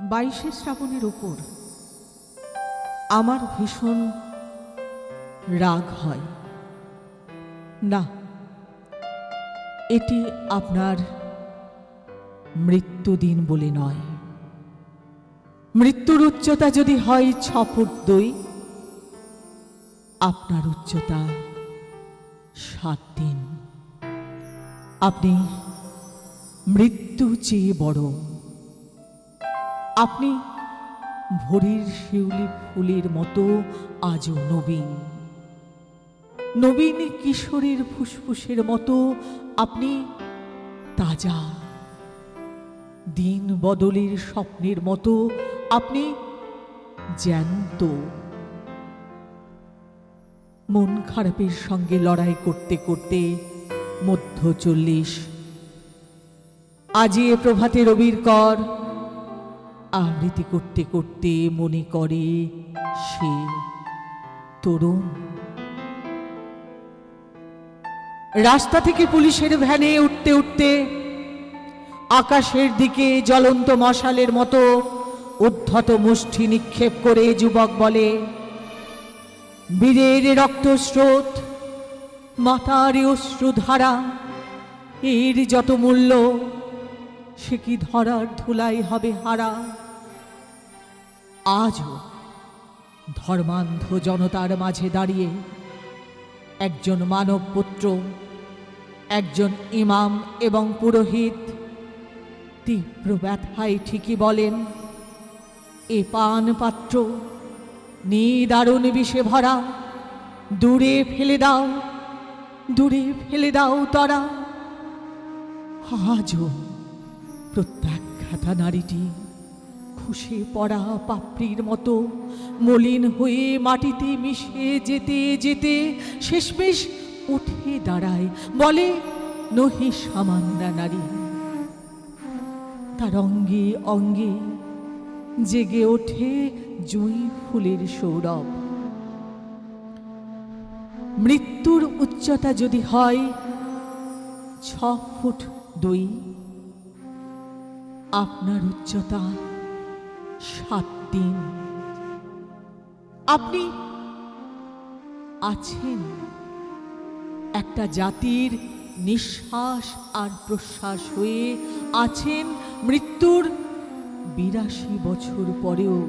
বাইশে শ্রাবণের ওপর আমার ভীষণ রাগ হয়। না, এটি আপনার মৃত্যুদিন বলে নয়। মৃত্যুর উচ্চতা যদি হয় ছ ফুট দুই, আপনার উচ্চতা সাত দিন। আপনি মৃত্যু চেয়ে বড়। আপনি ভোরের শিউলি ফুলের মতো আজও নবীন। নবীন কিশোরের ফুসফুসের মতো আপনি তাজা। দিন বদলের স্বপ্নের মতো আপনি জ্যান্ত। মন খারাপের সঙ্গে লড়াই করতে করতে মধ্য চল্লিশ। আজি এ প্রভাতে রবির কর আবৃত্তি করতে করতে মনে করে সে তরুণ। রাস্তা থেকে পুলিশের ভ্যানে উঠতে উঠতে আকাশের দিকে জ্বলন্ত মশালের মতো উদ্ধত মুষ্টি নিক্ষেপ করে যুবক বলে, বীরের রক্তস্রোত মাতার অশ্রুধারা, এর যত মূল্য সে কি ধরার ধুলাই হবে হারা? আজও ধর্মান্ধ জনতার মাঝে দাঁড়িয়ে একজন মানব পুত্র, একজন ইমাম এবং পুরোহিত তীব্র ব্যথায় ঠিকই বলেন, এ পান পাত্র, নিদারুণ বিষে ভরা, দূরে ফেলে দাও, দূরে ফেলে দাও তারা আজও প্রত্যাখ্যাতা নারীটি খুশে পড়া পাপড়ির মতো মলিন হয়ে মাটিতে মিশে যেতে যেতে শেষমেশ উঠে দাঁড়ায়, বলে, নহি সামান্না নারী। তার অঙ্গে অঙ্গে জেগে ওঠে জুঁই ফুলের সৌরভ। মৃত্যুর উচ্চতা যদি হয়, ছ ফুট দুই আপনার উচ্চতা সাত দিন। আপনি আছেন একটা জাতির নিঃশ্বাস আর প্রশ্বাস হয়ে আছেন মৃত্যুর বিরাশি বছর পরেও।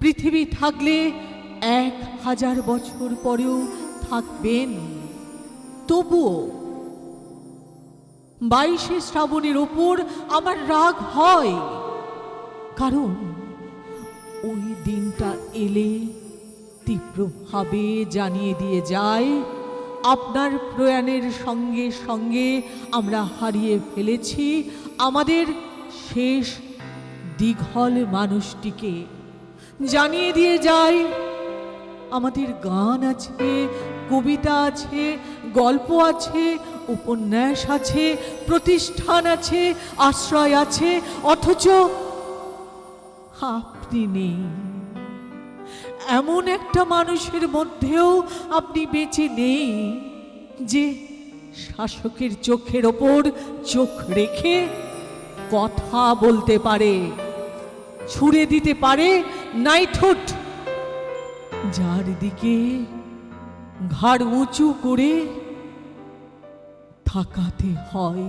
পৃথিবী থাকলে এক হাজার বছর পরেও থাকবেন। তবুও বাইশে শ্রাবণের ওপর আমার রাগ হয়। কারণ ওই দিনটা এলে তীব্রভাবে জানিয়ে দিয়ে যায়, আপনার প্রয়াণের সঙ্গে সঙ্গে আমরা হারিয়ে ফেলেছি আমাদের শেষ দীঘল মানুষটিকে। জানিয়ে দিয়ে যায়, আমাদের গান আছে কবিতা আছে, গল্প আছে, উপন্যাস আছে, প্রতিষ্ঠান আছে, আশ্রয় আছে, অথচ আপনি নেই। এমন একটা মানুষের মধ্যেও আপনি বেঁচে নেই যে শাসকের চোখের ওপর চোখ রেখে কথা বলতে পারে, ছুড়ে দিতে পারে নাইঠোট যার দিকে ঘাড় উঁচু করে থাকাতে হয়।